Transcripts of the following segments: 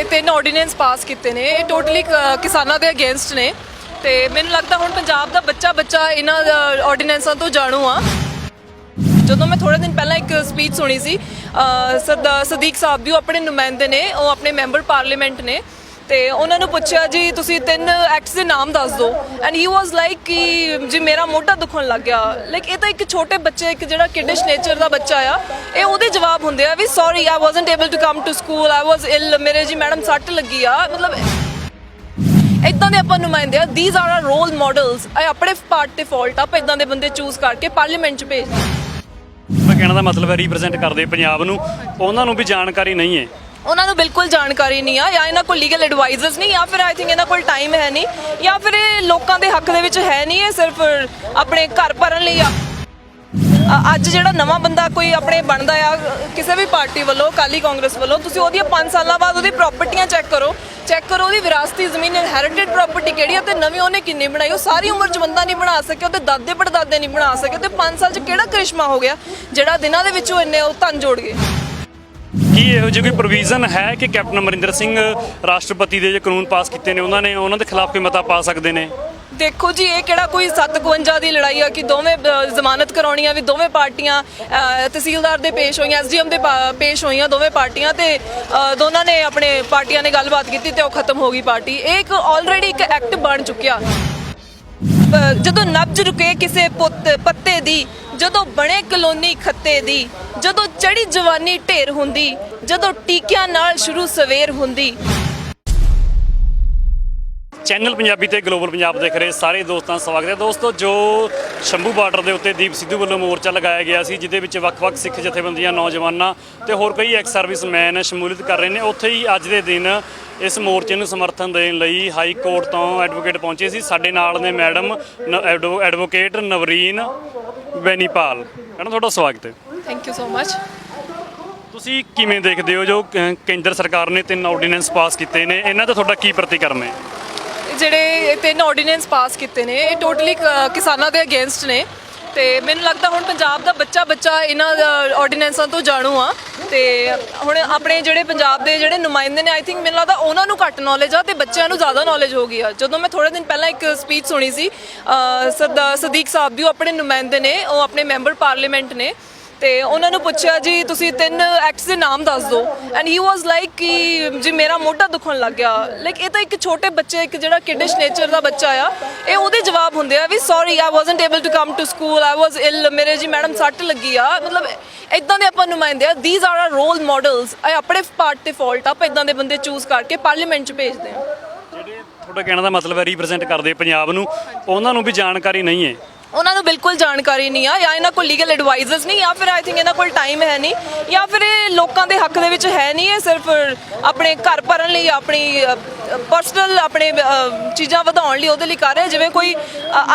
ਇਹ ਤਿੰਨ ਆਰਡੀਨੈਂਸ ਪਾਸ ਕੀਤੇ ਨੇ। ਇਹ ਟੋਟਲੀ ਕਿਸਾਨਾਂ ਦੇ ਅਗੇਂਸਟ ਨੇ। ਤੇ ਮੈਨੂੰ ਲੱਗਦਾ ਹੁਣ ਪੰਜਾਬ ਦਾ ਬੱਚਾ ਬੱਚਾ ਇਹਨਾਂ ਆਰਡੀਨੈਂਸਾਂ ਤੋਂ ਜਾਣੂ ਆ। ਜਦੋਂ ਮੈਂ ਥੋੜੇ ਦਿਨ ਪਹਿਲਾਂ ਇੱਕ ਸਪੀਚ ਸੁਣੀ ਸੀ ਸਰਦਾਰ ਸਦੀਕ ਸਾਹਿਬ ਦੀ ਉਹ ਆਪਣੇ ਨੁਮਾਇੰਦੇ ਨੇ, ਉਹ ਆਪਣੇ ਮੈਂਬਰ ਪਾਰਲੀਮੈਂਟ ਨੇ। ਤੇ ਉਹਨਾਂ ਨੂੰ ਪੁੱਛਿਆ, ਜੀ, ਤੁਸੀਂ ਤਿੰਨ ਐਕਟਸ ਦੇ ਨਾਮ ਦੱਸ ਦਿਓ। ਐਂਡ ਹੀ ਵਾਸ ਲਾਈਕ ਕਿ, ਜੀ, ਮੇਰਾ ਮੋਢਾ ਦੁਖਣ ਲੱਗ ਗਿਆ। ਲਾਈਕ ਇਹ ਤਾਂ ਇੱਕ ਛੋਟੇ ਬੱਚੇ, ਇੱਕ ਜਿਹੜਾ ਕਿਡਿਸ਼ ਨੇਚਰ ਦਾ ਬੱਚਾ ਆ, ਇਹ ਉਹਦੇ ਜਵਾਬ ਹੁੰਦੇ ਆ ਵੀ sorry I wasn't able to come to school I was ill ਮੇਰੇ ਜੀ ਮੈਡਮ ਸੱਟ ਲੱਗੀ ਆ। ਮਤਲਬ ਇਦਾਂ ਦੇ ਆਪਾਂ ਨੁਮਾਇੰਦੇ ਆ these are our role models ਇਹ ਆਪਣੇ ਪਾਰਟ ਤੇ ਫਾਲਟ ਆਪਾਂ ਇਦਾਂ ਦੇ ਬੰਦੇ ਚੂਜ਼ ਕਰਕੇ ਪਾਰਲੀਮੈਂਟ 'ਚ ਭੇਜਦੇ ਮੈਂ ਕਹਿਣ ਦਾ ਮਤਲਬ ਹੈ ਰਿਪਰੈਜ਼ੈਂਟ ਕਰਦੇ ਪੰਜਾਬ ਨੂੰ। ਉਹਨਾਂ ਨੂੰ ਵੀ ਜਾਣਕਾਰੀ ਨਹੀਂ ਹੈ। ਉਹਨਾਂ ਨੂੰ ਬਿਲਕੁਲ ਜਾਣਕਾਰੀ ਨਹੀਂ ਆ, ਜਾਂ ਇਹਨਾਂ ਕੋਲ ਲੀਗਲ ਐਡਵਾਈਜ਼ਰਸ ਨਹੀਂ, ਜਾਂ ਫਿਰ ਆਈ ਥਿੰਕ ਇਹਨਾਂ ਕੋਲ ਟਾਈਮ ਹੈ ਨਹੀਂ, ਜਾਂ ਫਿਰ ਇਹ ਲੋਕਾਂ ਦੇ ਹੱਕ ਦੇ ਵਿੱਚ ਹੈ ਨਹੀਂ, ਇਹ ਸਿਰਫ ਆਪਣੇ ਘਰ ਭਰਨ ਲਈ ਆ। ਅੱਜ ਜਿਹੜਾ ਨਵਾਂ ਬੰਦਾ ਕੋਈ ਆਪਣੇ ਬਣਦਾ ਆ, ਕਿਸੇ ਵੀ ਪਾਰਟੀ ਵੱਲੋਂ ਕਾਲੀ ਕਾਂਗਰਸ ਵੱਲੋਂ, ਤੁਸੀਂ ਉਹਦੀਆਂ 5 ਸਾਲਾਂ ਬਾਅਦ ਉਹਦੀ ਪ੍ਰਾਪਰਟੀਆਂ ਚੈੱਕ ਕਰੋ। ਚੈੱਕ ਕਰੋ ਉਹਦੀ ਵਿਰਾਸਤੀ ਜ਼ਮੀਨ ਇਨਹੈਰਿਟਡ ਪ੍ਰਾਪਰਟੀ ਕਿਹੜੀ ਆ ਤੇ ਨਵੀਂ ਉਹਨੇ ਕਿੰਨੀ ਬਣਾਈ, ਉਹ ਸਾਰੀ ਉਮਰ ਚ ਬੰਦਾ ਨਹੀਂ ਬਣਾ ਸਕਿਆ, ਉਹਦੇ ਦਾਦੇ ਪੜਦਾਦੇ ਨਹੀਂ ਬਣਾ ਸਕੇ, ਤੇ 5 ਸਾਲ ਚ ਕਿਹੜਾ ਕ੍ਰਿਸ਼ਮਾ ਹੋ ਗਿਆ, ਜਿਹੜਾ ਦਿਨਾਂ ਦੇ ਵਿੱਚ ਉਹ ਇੰਨੇ ਉਹ ਧਨ ਜੋੜ ਗਏ। ਕੀ ਇਹੋ ਜਿਹੀ ਕੋਈ ਪ੍ਰੋਵੀਜ਼ਨ ਹੈ ਕਿ ਕੈਪਟਨ ਅਮਰਿੰਦਰ ਸਿੰਘ ਰਾਸ਼ਟਰਪਤੀ ਦੇ ਜੇ ਕਾਨੂੰਨ ਪਾਸ ਕੀਤੇ ਨੇ, ਉਹਨਾਂ ਨੇ ਉਹਨਾਂ ਦੇ ਖਿਲਾਫ ਕੋਈ ਮਤਾ ਪਾ ਸਕਦੇ ਨੇ? ਦੇਖੋ ਜੀ, ਇਹ ਕਿਹੜਾ ਕੋਈ 751 ਦੀ ਲੜਾਈ ਆ ਕਿ ਦੋਵੇਂ ਜ਼ਮਾਨਤ ਕਰਾਉਣੀਆਂ ਵੀ ਦੋਵੇਂ ਪਾਰਟੀਆਂ ਤਹਿਸੀਲਦਾਰ ਦੇ ਪੇਸ਼ ਹੋਈਆਂ ਐਸਡੀਐਮ ਦੇ ਪੇਸ਼ ਹੋਈਆਂ ਦੋਵੇਂ ਪਾਰਟੀਆਂ ਤੇ ਦੋਨਾਂ ਨੇ ਆਪਣੇ ਪਾਰਟੀਆਂ ਨੇ ਗੱਲਬਾਤ ਕੀਤੀ ਤੇ ਉਹ ਖਤਮ ਹੋ ਗਈ ਪਾਰਟੀ। ਇਹ ਇੱਕ ਆਲਰੇਡੀ ਇੱਕ ਐਕਟ ਬਣ ਚੁੱਕਿਆ। ਜਦੋਂ ਨਬਜ ਰੁਕੇ ਕਿਸੇ ਪੁੱਤ, ਪੱਤੇ ਦੀ ਜਦੋਂ ਬਣੇ ਕਲੋਨੀ ਖੱਤੇ ਦੀ, ਜਦੋਂ ਚੜੀ ਜਵਾਨੀ ਢੇਰ ਹੁੰਦੀ, ਜਦੋਂ ਟੀਕਿਆਂ ਨਾਲ ਸ਼ੁਰੂ ਸਵੇਰ ਹੁੰਦੀ। ਚੈਨਲ ਪੰਜਾਬੀ ਤੇ ਗਲੋਬਲ ਪੰਜਾਬ ਦੇਖ ਰਹੇ ਸਾਰੇ ਦੋਸਤਾਂ ਦਾ ਸਵਾਗਤ ਹੈ। ਦੋਸਤੋ, ਜੋ ਸ਼ੰਭੂ ਬਾਰਡਰ ਦੇ ਉੱਤੇ ਦੀਪ ਸਿੱਧੂ ਵੱਲੋਂ ਮੋਰਚਾ ਲਗਾਇਆ ਗਿਆ ਸੀ, ਜਿਹਦੇ ਵਿੱਚ ਵੱਖ-ਵੱਖ ਸਿੱਖ ਜਥੇਬੰਦੀਆਂ, ਨੌਜਵਾਨਾਂ ਤੇ ਹੋਰ ਕਈ ਐਕਸ ਸਰਵਿਸਮੈਨ ਸ਼ਮੂਲੀਅਤ ਕਰ ਰਹੇ ਨੇ। ਉੱਥੇ ਹੀ ਅੱਜ ਦੇ ਦਿਨ ਇਸ ਮੋਰਚੇ ਨੂੰ ਸਮਰਥਨ ਦੇਣ ਲਈ ਹਾਈ ਕੋਰਟ ਤੋਂ ਐਡਵੋਕੇਟ ਪਹੁੰਚੇ ਸੀ। ਸਾਡੇ ਨਾਲ ਨੇ madam advocate Navreen Bainipal madam ਤੁਹਾਡਾ ਸਵਾਗਤ ਹੈ। ਥੈਂਕ ਯੂ ਸੋ ਮਚ ਤੁਸੀਂ ਕਿਵੇਂ ਦੇਖਦੇ ਹੋ ਜੋ ਕ- ਕੇਂਦਰ ਸਰਕਾਰ ਨੇ ਤਿੰਨ ਆਰਡੀਨੈਂਸ ਪਾਸ ਕੀਤੇ ਨੇ ਇਹਨਾਂ ਦਾ ਤੁਹਾਡਾ ਕੀ ਪ੍ਰਤੀਕਰਮ ਹੈ? ਜਿਹੜੇ ਇਹ ਤਿੰਨ ਆਰਡੀਨੈਂਸ ਪਾਸ ਕੀਤੇ ਨੇ ਇਹ ਟੋਟਲੀ ਕਿਸਾਨਾਂ ਦੇ ਅਗੇਂਸਟ ਨੇ। ਤੇ ਮੈਨੂੰ ਲੱਗਦਾ ਹੁਣ ਪੰਜਾਬ ਦਾ ਬੱਚਾ ਬੱਚਾ ਇਹਨਾਂ ਆਰਡੀਨੈਂਸਾਂ ਤੋਂ ਜਾਣੂ ਆ। ਤੇ ਹੁਣ ਆਪਣੇ ਜਿਹੜੇ ਪੰਜਾਬ ਦੇ ਜਿਹੜੇ ਨੁਮਾਇੰਦੇ ਨੇ ਆਈ ਥਿੰਕ ਮੈਨੂੰ ਲੱਗਦਾ ਉਹਨਾਂ ਨੂੰ ਘੱਟ ਨੌਲੇਜ ਆ ਤੇ ਬੱਚਿਆਂ ਨੂੰ ਜ਼ਿਆਦਾ ਨੌਲੇਜ ਹੋ ਗਈ ਆ। ਜਦੋਂ ਮੈਂ ਥੋੜੇ ਦਿਨ ਪਹਿਲਾਂ ਇੱਕ ਸਪੀਚ ਸੁਣੀ ਸੀ ਅ, ਸਦੀਕ ਸਾਹਿਬ ਦੀ ਉਹ ਆਪਣੇ ਨੁਮਾਇੰਦੇ ਨੇ ਉਹ ਆਪਣੇ ਮੈਂਬਰ ਪਾਰਲੀਮੈਂਟ ਨੇ। ਤੇ ਉਹਨਾਂ ਨੂੰ ਪੁੱਛਿਆ, ਜੀ, ਤੁਸੀਂ ਤਿੰਨ ਐਕਟਸ ਦੇ ਨਾਮ ਦੱਸ ਦਿਓ। ਐਂਡ ਹੀ ਵਾਸ ਲਾਈਕ ਕਿ, ਜੀ, ਮੇਰਾ ਮੋਢਾ ਦੁਖਣ ਲੱਗ ਗਿਆ। ਲਾਈਕ ਇਹ ਤਾਂ ਇੱਕ ਛੋਟੇ ਬੱਚੇ, ਇੱਕ ਜਿਹੜਾ ਕਿਡਿਸ਼ ਨੇਚਰ ਦਾ ਬੱਚਾ ਆ, ਇਹ ਉਹਦੇ ਜਵਾਬ ਹੁੰਦੇ ਆ ਵੀ sorry I wasn't able to come to school I was ill ਮੇਰੇ ਜੀ ਮੈਡਮ ਸੱਟ ਲੱਗੀ ਆ। ਮਤਲਬ ਇਦਾਂ ਦੇ ਆਪਾਂ ਨੁਮਾਇੰਦੇ ਆ these are are role models ਆਪਣੇ ਪਾਰਟ ਤੇ ਫਾਲਟ ਆਪਾਂ ਇਦਾਂ ਦੇ ਬੰਦੇ ਚੂਜ਼ ਕਰਕੇ ਪਾਰਲੀਮੈਂਟ 'ਚ ਭੇਜਦੇ ਆ। ਜਿਹੜੇ ਤੁਹਾਡਾ ਕਹਿਣ ਦਾ ਮਤਲਬ ਹੈ ਰਿਪਰੈਜ਼ੈਂਟ ਕਰਦੇ ਪੰਜਾਬ ਨੂੰ, ਉਹਨਾਂ ਨੂੰ ਵੀ ਜਾਣਕਾਰੀ ਨਹੀਂ ਹੈ। ਉਹਨਾਂ ਨੂੰ ਬਿਲਕੁਲ ਜਾਣਕਾਰੀ ਨਹੀਂ ਆ, ਜਾਂ ਇਹਨਾਂ ਕੋਲ ਲੀਗਲ ਐਡਵਾਈਜ਼ਰਸ ਨਹੀਂ, ਜਾਂ ਫਿਰ ਆਈ ਥਿੰਕ ਇਹਨਾਂ ਕੋਲ ਟਾਈਮ ਹੈ ਨਹੀਂ, ਜਾਂ ਫਿਰ ਇਹ ਲੋਕਾਂ ਦੇ ਹੱਕ ਦੇ ਵਿੱਚ ਹੈ ਨਹੀਂ, ਇਹ ਸਿਰਫ ਆਪਣੇ ਘਰ ਭਰਨ ਲਈ, ਆਪਣੀ ਪਰਸਨਲ ਆਪਣੇ ਚੀਜ਼ਾਂ ਵਧਾਉਣ ਲਈ ਉਹਦੇ ਲਈ ਕਰ ਰਿਹਾ ਜਿਵੇਂ ਕੋਈ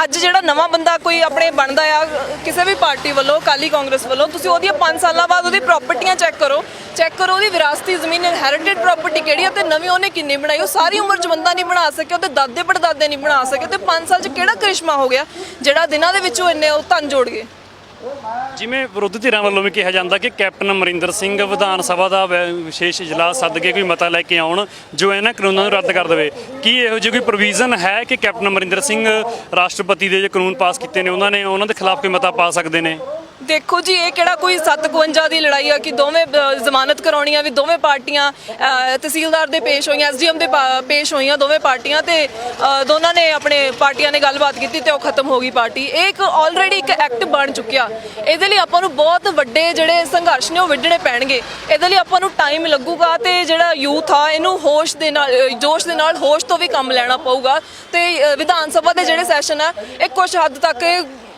ਅੱਜ ਜਿਹੜਾ ਨਵਾਂ ਬੰਦਾ ਕੋਈ ਆਪਣੇ ਬਣਦਾ ਆ, ਕਿਸੇ ਵੀ ਪਾਰਟੀ ਵੱਲੋਂ ਕਾਲੀ ਕਾਂਗਰਸ ਵੱਲੋਂ, ਤੁਸੀਂ ਉਹਦੀਆਂ 5 ਸਾਲਾਂ ਬਾਅਦ ਉਹਦੀ ਪ੍ਰਾਪਰਟੀਆਂ ਚੈੱਕ ਕਰੋ। ਚੈੱਕ ਕਰੋ ਉਹਦੀ ਵਿਰਾਸਤੀ ਜ਼ਮੀਨ ਇਨਹੈਰਿਟਡ ਪ੍ਰਾਪਰਟੀ ਕਿਹੜੀ ਆ ਤੇ ਨਵੀਂ ਉਹਨੇ ਕਿੰਨੀ ਬਣਾਈ। ਉਹ ਸਾਰੀ ਉਮਰ ਚ ਬੰਦਾ ਨਹੀਂ ਬਣਾ ਸਕਿਆ ਉਹਦੇ ਦਾਦੇ ਪੜਦਾਦੇ ਨਹੀਂ ਬਣਾ ਸਕੇ। ਤੇ 5 ਸਾਲ ਚ ਕਿਹੜਾ ਕਰਿਸ਼ਮਾ ਹੋ ਗਿਆ, ਜਿਹੜਾ ਦਿਨਾਂ ਦੇ ਵਿੱਚ ਉਹ ਇੰਨੇ ਉਹ ਧਨ ਜੋੜ ਗਏ? ਜਿਵੇਂ ਵਿਰੋਧੀ ਧਿਰਾਂ ਵੱਲੋਂ ਵੀ ਕਿਹਾ ਜਾਂਦਾ ਕਿ ਕੈਪਟਨ ਅਮਰਿੰਦਰ ਸਿੰਘ ਵਿਧਾਨ ਸਭਾ ਦਾ ਵੈ- ਵਿਸ਼ੇਸ਼ ਇਜਲਾਸ ਸੱਦ ਕੇ ਕੋਈ ਮਤਾ ਲੈ ਕੇ ਆਉਣ, ਜੋ ਇਹਨਾਂ ਕਾਨੂੰਨਾਂ ਨੂੰ ਰੱਦ ਕਰ ਦੇਵੇ। ਕੀ ਇਹੋ ਜਿਹੀ ਕੋਈ ਪ੍ਰੋਵੀਜ਼ਨ ਹੈ ਕਿ ਕੈਪਟਨ ਅਮਰਿੰਦਰ ਸਿੰਘ ਰਾਸ਼ਟਰਪਤੀ ਦੇ ਜੇ ਕਾਨੂੰਨ ਪਾਸ ਕੀਤੇ ਨੇ, ਉਹਨਾਂ ਨੇ ਉਹਨਾਂ ਦੇ ਖਿਲਾਫ ਕੋਈ ਮਤਾ ਪਾ ਸਕਦੇ ਨੇ? ਦੇਖੋ ਜੀ ਇਹ ਕਿਹੜਾ ਕੋਈ 751 ਦੀ ਲੜਾਈ ਆ ਕਿ ਦੋਵੇਂ ਅ, ਜ਼ਮਾਨਤ ਕਰਾਉਣੀਆਂ ਵੀ ਦੋਵੇਂ ਪਾਰਟੀਆਂ ਤਹਿਸੀਲਦਾਰ ਦੇ ਪੇਸ਼ ਹੋਈਆਂ ਐਸਡੀਐਮ ਦੇ ਪਾ- ਪੇਸ਼ ਹੋਈਆਂ ਦੋਵੇਂ ਪਾਰਟੀਆਂ ਤੇ ਦੋਨਾਂ ਨੇ ਆਪਣੇ ਪਾਰਟੀਆਂ ਨੇ ਗੱਲਬਾਤ ਕੀਤੀ ਤੇ ਉਹ ਖਤਮ ਹੋ ਗਈ ਪਾਰਟੀ। ਇਹ ਇੱਕ ਆਲਰੇਡੀ ਇੱਕ ਐਕਟ ਬਣ ਚੁੱਕਿਆ। ਇਹਦੇ ਲਈ ਆਪਾਂ ਨੂੰ ਬਹੁਤ ਵੱਡੇ ਜਿਹੜੇ ਸੰਘਰਸ਼ ਨੇ ਉਹ ਵਿੱਢਣੇ ਪੈਣਗੇ। ਇਹਦੇ ਲਈ ਆਪਾਂ ਨੂੰ ਟਾਈਮ ਲੱਗੂਗਾ ਤੇ ਜਿਹੜਾ ਯੂਥ ਆ ਇਹਨੂੰ ਹੋਸ਼ ਦੇ ਨਾਲ ਜੋਸ਼ ਦੇ ਨਾਲ ਹੋਸ਼ ਤੋਂ ਵੀ ਕੰਮ ਲੈਣਾ ਪਊਗਾ। ਤੇ ਵਿਧਾਨ ਸਭਾ ਦੇ ਜਿਹੜੇ ਸੈਸ਼ਨ ਆ ਇਹ ਕੁਝ ਹੱਦ ਤੱਕ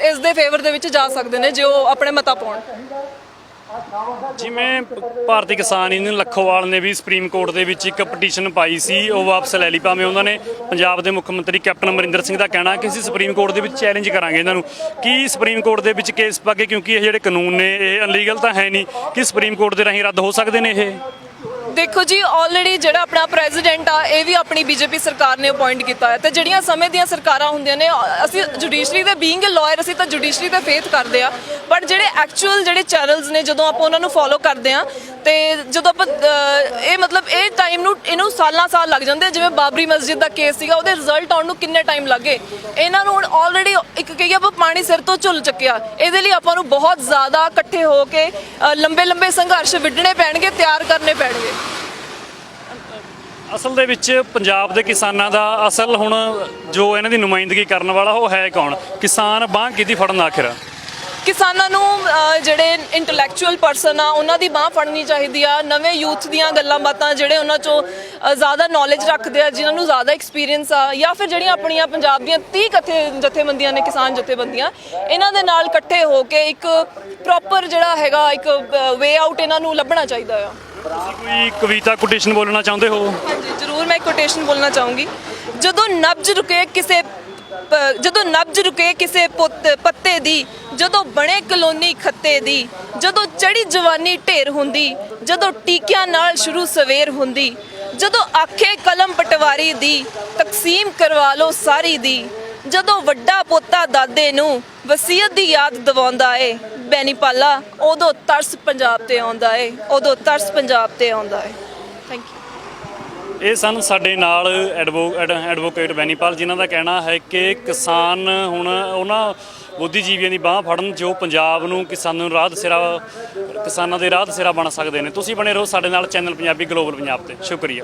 ਇਸ ਦੇ ਫੇਵਰ ਦੇ ਵਿੱਚ ਜਾ ਸਕਦੇ ਨੇ ਜੇ ਉਹ ਆਪਣੇ ਮਤਾ ਪਾਉਣ। ਜਿਵੇਂ ਭਾਰਤੀ ਕਿਸਾਨ ਯੂਨੀਅਨ ਲੱਖੋਵਾਲ ਨੇ ਵੀ ਸੁਪਰੀਮ ਕੋਰਟ ਦੇ ਵਿੱਚ ਇੱਕ ਪਟੀਸ਼ਨ ਪਾਈ ਸੀ, ਉਹ ਵਾਪਸ ਲੈ ਲਈ। ਭਾਵੇਂ ਉਹਨਾਂ ਨੇ ਪੰਜਾਬ ਦੇ ਮੁੱਖ ਮੰਤਰੀ ਕੈਪਟਨ ਅਮਰਿੰਦਰ ਸਿੰਘ ਦਾ ਕਹਿਣਾ ਕਿ ਅਸੀਂ ਸੁਪਰੀਮ ਕੋਰਟ ਦੇ ਵਿੱਚ ਚੈਲੰਜ ਕਰਾਂਗੇ ਇਹਨਾਂ ਨੂੰ। ਕੀ ਸੁਪਰੀਮ ਕੋਰਟ ਦੇ ਵਿੱਚ ਕੇਸ ਪਾ ਕੇ, ਕਿਉਂਕਿ ਇਹ ਜਿਹੜੇ ਕਾਨੂੰਨ ਨੇ, ਇਹ ਅਨਲੀਗਲ ਤਾਂ ਹੈ ਨਹੀਂ, ਕਿ ਸੁਪਰੀਮ ਕੋਰਟ ਦੇ ਰਾਹੀਂ ਰੱਦ ਹੋ ਸਕਦੇ ਨੇ ਇਹ? ਦੇਖੋ ਜੀ ਆਲਰੇਡੀ ਜਿਹੜਾ ਆਪਣਾ ਪ੍ਰੈਜ਼ੀਡੈਂਟ ਆ, ਇਹ ਵੀ ਆਪਣੀ ਬੀਜੇਪੀ ਸਰਕਾਰ ਨੇ ਅਪਾਇੰਟ ਕੀਤਾ ਹੈ। ਤੇ ਜਿਹੜੀਆਂ ਸਮੇਂ ਦੀਆਂ ਸਰਕਾਰਾਂ ਹੁੰਦੀਆਂ ਨੇ ਅਸੀਂ ਜੁਡੀਸ਼ਰੀ ਦੇ ਬੀਇੰਗ ਅ ਲਾਇਰ ਅਸੀਂ ਤਾਂ ਜੁਡੀਸ਼ਰੀ ਤੇ ਫੇਥ ਕਰਦੇ ਆ। ਬਟ ਜਿਹੜੇ ਐਕਚੁਅਲ ਜਿਹੜੇ ਚੈਨਲਸ ਨੇ, ਜਦੋਂ ਆਪਾਂ ਉਹਨਾਂ ਨੂੰ ਫੋਲੋ ਕਰਦੇ ਆ, ਤੇ ਜਦੋਂ ਆਪਾਂ ਇਹ ਮਤਲਬ ਇਹ ਟਾਈਮ ਨੂੰ, ਇਹਨੂੰ ਸਾਲਾਂ ਸਾਲ ਲੱਗ ਜਾਂਦੇ ਜਿਵੇਂ ਬਾਬਰੀ ਮਸਜਿਦ ਦਾ ਕੇਸ ਸੀਗਾ, ਉਹਦੇ ਰਿਜ਼ਲਟ ਆਉਣ ਨੂੰ ਕਿੰਨੇ ਟਾਈਮ ਲੱਗੇ? ਇਹਨਾਂ ਨੂੰ ਹੁਣ ਆਲਰੇਡੀ ਇੱਕ ਕਹੀਏ ਆਪਾਂ ਪਾਣੀ ਸਿਰ ਤੋਂ ਝੁੱਲ ਚੱਕਿਆ। ਇਹਦੇ ਲਈ ਆਪਾਂ ਨੂੰ ਬਹੁਤ ਜ਼ਿਆਦਾ ਇਕੱਠੇ ਹੋ ਕੇ ਲੰਬੇ ਲੰਬੇ ਸੰਘਰਸ਼ ਵਿੱਢਣੇ ਪੈਣਗੇ, ਤਿਆਰ ਕਰਨੇ ਪੈਣਗੇ। ਅਸਲ ਦੇ ਵਿੱਚ ਪੰਜਾਬ ਦੇ ਕਿਸਾਨਾਂ ਦਾ ਅਸਲ ਹੁਣ ਜੋ ਇਹਨਾਂ ਦੀ ਨੁਮਾਇੰਦਗੀ ਕਰਨ ਵਾਲਾ ਉਹ ਹੈ ਕੌਣ? ਕਿਸਾਨ ਬਾਂਹ ਕਿਹਦੀ ਫੜਨ ਆਖਿਰ? ਕਿਸਾਨਾਂ ਨੂੰ ਅਹ, ਜਿਹੜੇ ਇੰਟੈਲੈਕਚੁਅਲ ਪਰਸਨ ਆ ਉਹਨਾਂ ਦੀ ਬਾਹ ਫੜਨੀ ਚਾਹੀਦੀ ਆ। ਨਵੇਂ ਯੂਥ ਦੀਆਂ ਗੱਲਾਂ ਬਾਤਾਂ ਜਿਹੜੇ ਉਹਨਾਂ ਚੋਂ ਅਹ, ਜ਼ਿਆਦਾ ਨੌਲੇਜ ਰੱਖਦੇ ਆ ਜਿਨ੍ਹਾਂ ਨੂੰ ਜ਼ਿਆਦਾ ਐਕਸਪੀਰੀਅੰਸ ਆ ਜਾਂ ਫਿਰ ਜਿਹੜੀਆਂ ਆਪਣੀਆਂ ਪੰਜਾਬ ਦੀਆਂ 30 ਕਥੇ ਜਥੇਬੰਦੀਆਂ ਨੇ ਕਿਸਾਨ ਜਥੇਬੰਦੀਆਂ ਇਹਨਾਂ ਦੇ ਨਾਲ ਇਕੱਠੇ ਹੋ ਕੇ ਇੱਕ ਪ੍ਰੋਪਰ ਜਿਹੜਾ ਹੈਗਾ ਇੱਕ ਵੇ ਆਊਟ ਇਹਨਾਂ ਨੂੰ ਲੱਭਣਾ ਚਾਹੀਦਾ ਆ। ਤੁਸੀਂ ਕੋਈ ਕਵਿਤਾ ਕੋਟੇਸ਼ਨ ਬੋਲਣਾ ਚਾਹੁੰਦੇ ਹੋ? ਹਾਂਜੀ, ਜ਼ਰੂਰ ਮੈਂ ਕੋਟੇਸ਼ਨ ਬੋਲਣਾ ਚਾਹੂੰਗੀ। ਜਦੋਂ ਨਬਜ ਰੁਕੇ ਕਿਸੇ ਪ- ਜਦੋਂ ਨਬਜ ਰੁਕੇ ਕਿਸੇ ਪੁੱਤ, ਪੱਤੇ ਦੀ, ਜਦੋਂ ਬਣੇ ਕਲੋਨੀ ਖੱਤੇ ਦੀ, ਜਦੋਂ ਚੜੀ ਜਵਾਨੀ ਢੇਰ ਹੁੰਦੀ, ਜਦੋਂ ਟੀਕਿਆਂ ਨਾਲ ਸ਼ੁਰੂ ਸਵੇਰ ਹੁੰਦੀ, ਜਦੋਂ ਆਖੇ ਕਲਮ ਪਟਵਾਰੀ ਦੀ, ਤਕਸੀਮ ਕਰਵਾ ਲਓ ਸਾਰੀ ਦੀ ਜਦੋਂ ਵੱਡਾ ਪੋਤਾ ਦਾਦੇ ਨੂੰ ਵਸੀਅਤ ਦੀ ਯਾਦ ਦਿਵਾਉਂਦਾ ਏ ਬੈਨੀਪਾਲਾ ਉਦੋਂ ਤਰਸ ਪੰਜਾਬ ਤੇ ਆਉਂਦਾ ਏ, ਉਦੋਂ ਤਰਸ ਪੰਜਾਬ ਤੇ ਆਉਂਦਾ ਏ। ਥੈਂਕ ਯੂ ਇਹ ਸਨ ਸਾਡੇ ਨਾਲ ਐਡਵੋ, ਐਡ- ਐਡਵੋਕੇਟ ਬੈਨੀਪਾਲ, ਜਿਨ੍ਹਾਂ ਦਾ ਕਹਿਣਾ ਹੈ ਕਿ ਕਿਸਾਨ ਹੁਣ ਉਹਨਾਂ ਬੁੱਧੀਜੀਵੀਆਂ ਦੀ ਬਾਹ ਫੜਨ ਜੋ ਪੰਜਾਬ ਨੂੰ ਕਿਸਾਨਾਂ ਨੂੰ ਰਾਹ ਦਸੇਰਾ ਕਿਸਾਨਾਂ ਦੇ ਰਾਹ ਦਸੇਰਾ ਬਣ ਸਕਦੇ ਨੇ। ਤੁਸੀਂ ਬਣੇ ਰਹੋ ਸਾਡੇ ਨਾਲ ਚੈਨਲ ਪੰਜਾਬੀ ਗਲੋਬਲ ਪੰਜਾਬ ਤੇ। ਸ਼ੁਕਰੀਆ।